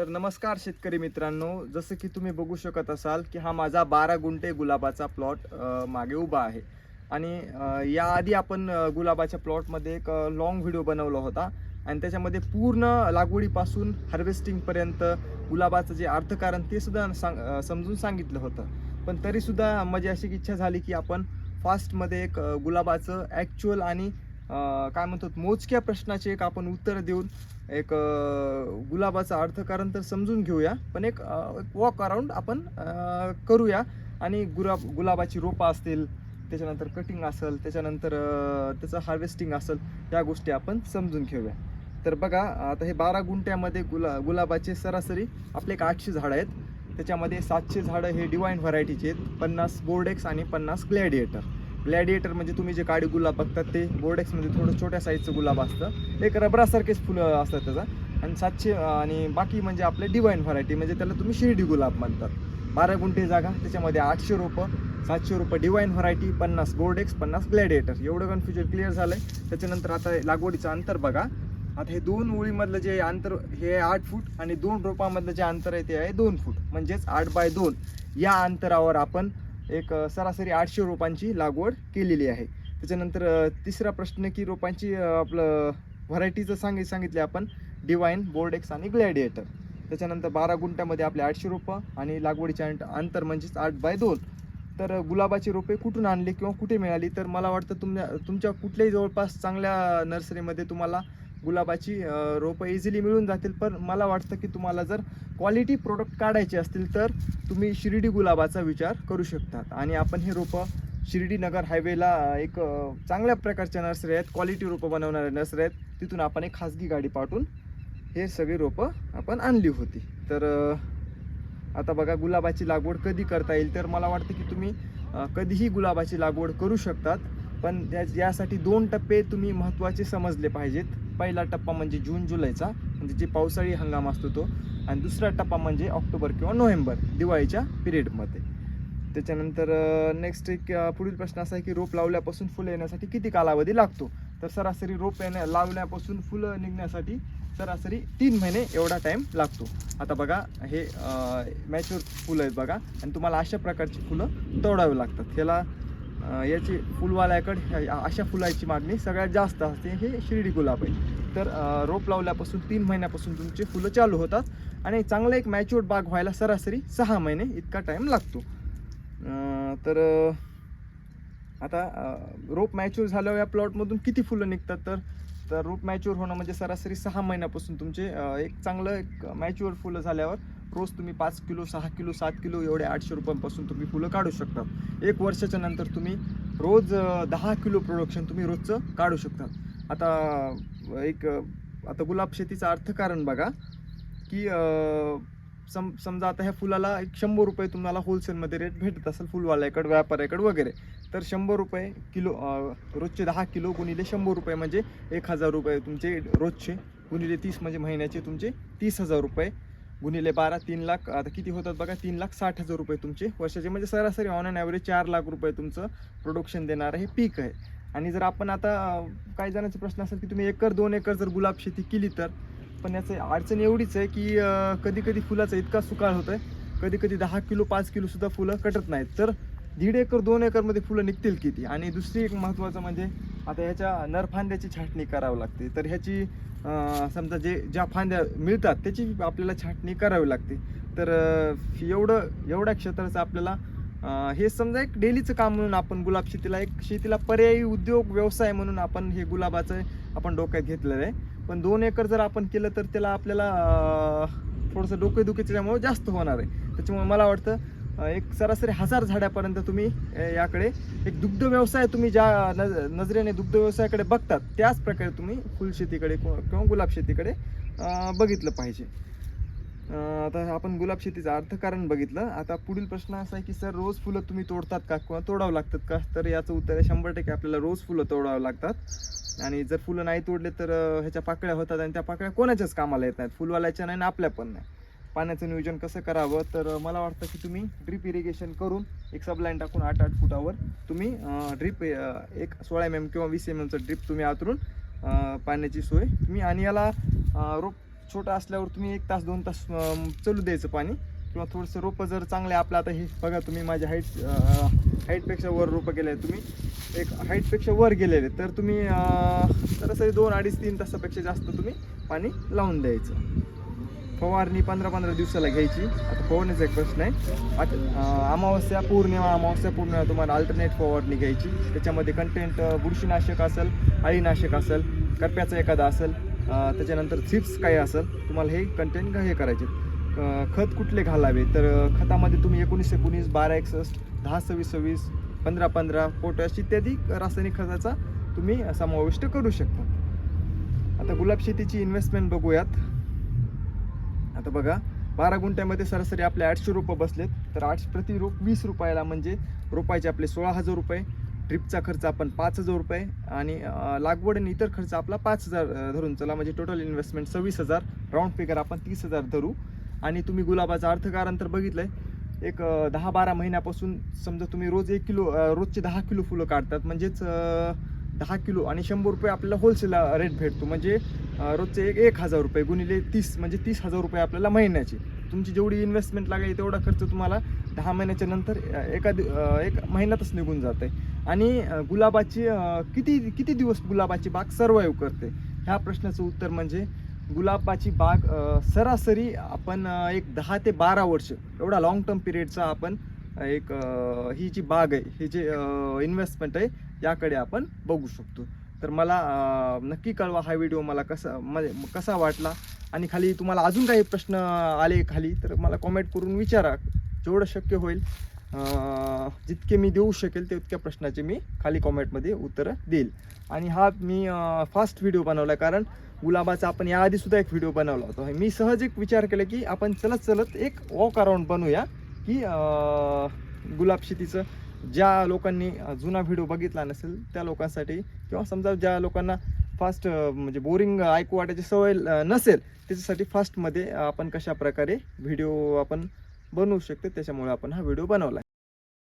तर नमस्कार शेतकरी मित्रांनो जसं की तुम्ही बघू शकत असाल की हा माझा बारा गुंठे गुलाबाचा प्लॉट मागे उभा आहे. आणि याआधी आपण गुलाबाच्या प्लॉटमध्ये एक लॉंग व्हिडिओ बनवला होता. आणि त्याच्यामध्ये पूर्ण लागवडीपासून हार्वेस्टिंगपर्यंत गुलाबाचं जे अर्थकारण ते सुद्धा सांग समजून सांगितलं होतं. पण तरीसुद्धा माझी अशी इच्छा झाली की आपण फास्टमध्ये एक गुलाबाचं ॲक्च्युअल आणि काय म्हणतो मोजक्या प्रश्नाचे एक आपण उत्तर देऊन एक गुलाबाचं अर्थकारण तर समजून घेऊया. पण एक वॉक अराऊंड आपण करूया. आणि गुलाब गुलाबाची रोपं असतील त्याच्यानंतर कटिंग असेल त्याच्यानंतर त्याचं हार्वेस्टिंग असेल या गोष्टी आपण समजून घेऊया. तर बघा आता हे बारा गुंठ्यामध्ये गुला गुलाबाचे सरासरी आपले एक आठशे झाडं आहेत. त्याच्यामध्ये सातशे झाडं हे डिवाईन व्हरायटीचे आहेत. पन्नास बोर्डेक्स आणि पन्नास ग्लॅडिएटर. ग्लॅडिएटर म्हणजे तुम्ही जे काळी गुलाब बघतात ते बोर्डेक्स म्हणजे थोडं छोट्या साईजचं गुलाब असतं. एक रबरासारखेच फुलं असतात त्याचा. आणि सातशे आणि बाकी म्हणजे आपले डिवाईन व्हरायटी म्हणजे त्याला तुम्ही शिर्डी गुलाब म्हणतात. बारा गुंठे जागा त्याच्यामध्ये आठशे रोपं सातशे रुपये डिवाईन व्हरायटी पन्नास बोर्डेक्स पन्नास ग्लॅडिएटर एवढं कन्फ्युजन क्लिअर झालं आहे त्याच्यानंतर आता लागवडीचं अंतर बघा. आता हे दोन ओळीमधलं जे अंतर हे आहे आठ फूट आणि दोन रोपामधलं जे अंतर आहे ते आहे दोन फूट. म्हणजेच आठ बाय दोन. या अंतरावर आपण एक सरासरी आठशे रोपांची लागवड केलेली आहे. त्याच्यानंतर तिसरा प्रश्न की रोपांची आपलं व्हरायटीचं सांगित सांगितले आपण. डिवाईन बोर्डेक्स आणि ग्लॅडिएटर त्याच्यानंतर बारा गुंठ्यामध्ये आपले आठशे रोपं आणि लागवडीचे अंतर म्हणजेच आठ बाय दोन. तर गुलाबाची रोपे कुठून आणली किंवा कुठे मिळाली? तर मला वाटतं तुमच्या तुमच्या कुठल्याही जवळपास चांगल्या नर्सरीमध्ये तुम्हाला गुलाबाची रोपं इझिली मिळून जातील. पण मला वाटतं की तुम्हाला जर क्वालिटी प्रोडक्ट काढायचे असतील तर तुम्ही शिर्डी गुलाबाचा विचार करू शकतात. आणि आपण हे रोपं शिर्डी नगर हायवेला एक चांगल्या प्रकारच्या नर्सरी आहेत क्वालिटी रोपं बनवणाऱ्या नर्सरी आहेत. तिथून आपण एक खाजगी गाडी पाठवून हे सगळी रोपं आपण आणली होती. तर आता बघा गुलाबाची लागवड कधी करता येईल? तर मला वाटतं की तुम्ही कधीही गुलाबाची लागवड करू शकतात. पण त्या यासाठी दोन टप्पे तुम्ही महत्त्वाचे समजले पाहिजेत. पहिला टप्पा म्हणजे जून जुलैचा म्हणजे जे पावसाळी हंगाम असतो तो. आणि दुसरा टप्पा म्हणजे ऑक्टोबर किंवा नोव्हेंबर दिवाळीच्या पिरियडमध्ये. त्याच्यानंतर नेक्स्ट एक पुढील प्रश्न असा आहे की रोप लावल्यापासून फुलं येण्यासाठी किती कालावधी लागतो? तर सरासरी रोप येण्या लावल्यापासून फुलं निघण्यासाठी सरासरी तीन महिने एवढा टाईम लागतो. आता बघा हे मॅच्युअर फुलं आहेत बघा. आणि तुम्हाला अशा प्रकारची फुलं तोडावी लागतात. ह्याला याची फुलवाल्याकडे अशा फुलाची मागणी सगळ्यात जास्त असते हे शिर्डी गुलाब आहे तर रोप लावल्यापासून तीन महिन्यापासून तुमचे फुलं चालू होतात आणि चांगला एक मॅच्युअर्ड बाग व्हायला सरासरी सहा महिने इतका टाईम लागतो. तर आता रोप मॅच्युअर झाल्यावर या प्लॉटमधून किती फुलं निघतात तर? तर रोप मॅच्युअर होणं म्हणजे सरासरी सहा महिन्यापासून तुमचे एक चांगलं एक मॅच्युअर फुलं झाल्यावर रोज तुम्ही पाच किलो सहा किलो सात किलो एवढे आठशे रुपयांपासून तुम्ही फुलं काढू शकता. एक वर्षाच्या नंतर तुम्ही रोज दहा किलो प्रोडक्शन तुम्ही रोजचं काढू शकता. आता एक आता गुलाब शेतीचं अर्थकारण बघा की सम समजा आता ह्या फुलाला एक शंभर रुपये तुम्हाला होलसेलमध्ये रेट भेटत असेल फुलवाल्याकडे व्यापाऱ्याकडे वगैरे तर शंभर रुपये किलो रोजचे दहा किलो गुणिले शंभर रुपये म्हणजे एक हजार रुपये तुमचे रोजचे गुणिले तीस म्हणजे महिन्याचे तुमचे तीस हजार रुपये. गुणिले बारा तीन लाख आता किती होतात बघा तीन लाख साठ हजार रुपये तुमचे. वर्षाचे म्हणजे सरासरी ऑन अँड ॲव्हरेज चार लाख रुपये तुमचं प्रोडक्शन देणारं हे पीक आहे. आणि जर आपण आता काही जणांचा प्रश्न असेल की तुम्ही एकर दोन एकर जर गुलाब शेती केली तर? पण याचं अडचण एवढीच आहे की कधी कधी फुलाचा इतका सुकाळ होतो आहे कधी कधी दहा किलो पाच किलोसुद्धा फुलं कटत नाहीत. तर दीड एकर दोन एकरमध्ये फुलं निघतील किती आणि दुसरी एक महत्त्वाचं म्हणजे आता ह्याच्या नरफांद्याची छाटणी करावी लागते. तर ह्याची समजा जे ज्या फांद्या मिळतात त्याची आपल्याला छाटणी करावी लागते. तर एवढं एवढ्या क्षेत्राचं आपल्याला हे समजा एक डेलीचं काम म्हणून आपण गुलाब शेतीला एक शेतीला पर्यायी उद्योग व्यवसाय म्हणून आपण हे गुलाबाचं आपण डोक्यात घेतलेलं आहे. पण दोन एकर जर आपण केलं तर त्याला आपल्याला थोडंसं डोकेदुखी त्याच्यामुळे जास्त होणार आहे. त्याच्यामुळे मला वाटतं एक सरासरी हजार झाडापर्यंत तुम्ही याकडे एक दुग्ध व्यवसाय तुम्ही ज्या नज नजरेने दुग्ध व्यवसायाकडे बघतात त्याच प्रकारे तुम्ही फुलशेतीकडे किंवा किंवा गुलाब शेतीकडे बघितलं पाहिजे. आता आपण गुलाब शेतीचं अर्थकारण बघितलं. आता पुढील प्रश्न असा आहे की सर रोज फुलं तुम्ही तोडतात का किंवा तोडावं लागतात का? तर याचं उत्तर आहे शंभर टक्के आपल्याला रोज फुलं तोडावं लागतात. आणि जर फुलं नाही तोडले तर ह्याच्या पाकळ्या होतात आणि त्या पाकळ्या कोणाच्याच कामाला येत नाहीत. फुलवाल्याच्या नाही आणि आपल्या पण नाही. पाण्याचं नियोजन कसं करावं? तर मला वाटतं की तुम्ही ड्रीप इरिगेशन करून एक सबलाईन टाकून आठ आठ फुटावर तुम्ही ड्रीप एक सोळा एम एम किंवा वीस एम एमचं ड्रीप तुम्ही आतरून पाण्याची सोय तुम्ही आणि याला रोप छोटा असल्यावर तुम्ही एक तास दोन तास चलू चालू द्यायचं पाणी किंवा थोडंसं रोपं जर चांगले आपलं आता हे बघा तुम्ही माझ्या हाईट हाईटपेक्षा वर रोपं गेले तुम्ही. एक हाईटपेक्षा वर गेलेले तर तुम्ही सरासरी दोन अडीच तीन तासापेक्षा जास्त तुम्ही पाणी लावून द्यायचं. फवारणी पंधरा पंधरा दिवसाला घ्यायची. आता फवारणीचा एक प्रश्न आहे. आता अमावस्या पौर्णिमा अमावस्या पौर्णिमा तुम्हाला अल्टरनेट फवारणी घ्यायची. त्याच्यामध्ये कंटेंट बुरशीनाशक असेल अळीनाशक असेल करप्याचा एखादा असेल त्याच्यानंतर चिप्स काही असेल तुम्हाला हे कंटेंट हे करायचे. खत कुठले घालावे? तर खतामध्ये तुम्ही एकोणीस एकोणीस बारा एकसष्ट दहा सव्वीस सव्वीस पंधरा पंधरा पोटॅश इत्यादी रासायनिक खताचा तुम्ही समाविष्ट करू शकता. आता गुलाब शेतीची इन्व्हेस्टमेंट बघूयात. आता बघा बारा गुंठ्यामध्ये सरासरी आपले आठशे रुपये बसलेत. तर आठ प्रति रोप वीस रुपयाला म्हणजे रोपायचे आपले सोळा हजार रुपये ट्रिपचा खर्च आपण पाच हजार रुपये आणि लागवड आणि इतर खर्च आपला पाच हजार धरून चला. म्हणजे टोटल इन्व्हेस्टमेंट सव्वीस हजार राऊंड फिगर आपण तीस हजार धरू. आणि तुम्ही गुलाबाचा अर्थकारण तर बघितलंय. एक दहा बारा महिन्यापासून समजा तुम्ही रोज एक किलो रोजचे दहा किलो फुलं काढतात. म्हणजेच दहा किलो आणि शंभर रुपये आपल्याला होलसेल रेट भेटतो. म्हणजे रोजचे एक एक हजार रुपये गुणिले तीस म्हणजे तीस हजार रुपये आपल्याला महिन्याचे. तुमची जेवढी इन्व्हेस्टमेंट लागेल तेवढा खर्च तुम्हाला दहा महिन्याच्या नंतर एका दि- एक महिन्यातच निघून जाते आणि गुलाबाची किती किती दिवस गुलाबाची बाग सर्वाईव्ह करते? ह्या प्रश्नाचं उत्तर म्हणजे गुलाबाची बाग सरासरी आपण एक दहा ते बारा वर्ष एवढा लाँग टर्म पिरियडचा आपण एक ही जी बाग आहे ही जी इन्व्हेस्टमेंट आहे याकडे आपण बघू शकतो. तर मला नक्की कळवा हा व्हिडिओ मला कसा म्हणजे कसा वाटला. आणि खाली तुम्हाला अजून काही प्रश्न आले खाली तर मला कॉमेंट करून विचारा. जेवढं शक्य होईल जितके मी देऊ शकेल तितक्या प्रश्नाचे मी खाली कॉमेंटमध्ये उत्तरं देईल. आणि हा मी फास्ट व्हिडिओ बनवला कारण गुलाबाचा आपण याआधीसुद्धा एक व्हिडिओ बनवला होता. मी सहज एक विचार केला की आपण चलत चलत एक वॉक अराऊंड बनवूया. की गुलाब शेतीचं ज्या लोकांनी जुना व्हिडिओ बघितला नसेल त्या लोकांसाठी किंवा समजा ज्या लोकांना फास्ट म्हणजे बोरिंग ऐकू वाटायची सवय नसेल त्याच्यासाठी फास्टमध्ये आपण कशा प्रकारे व्हिडिओ आपण बनवू शकतो त्याच्यामुळे आपण हा व्हिडिओ बनवला.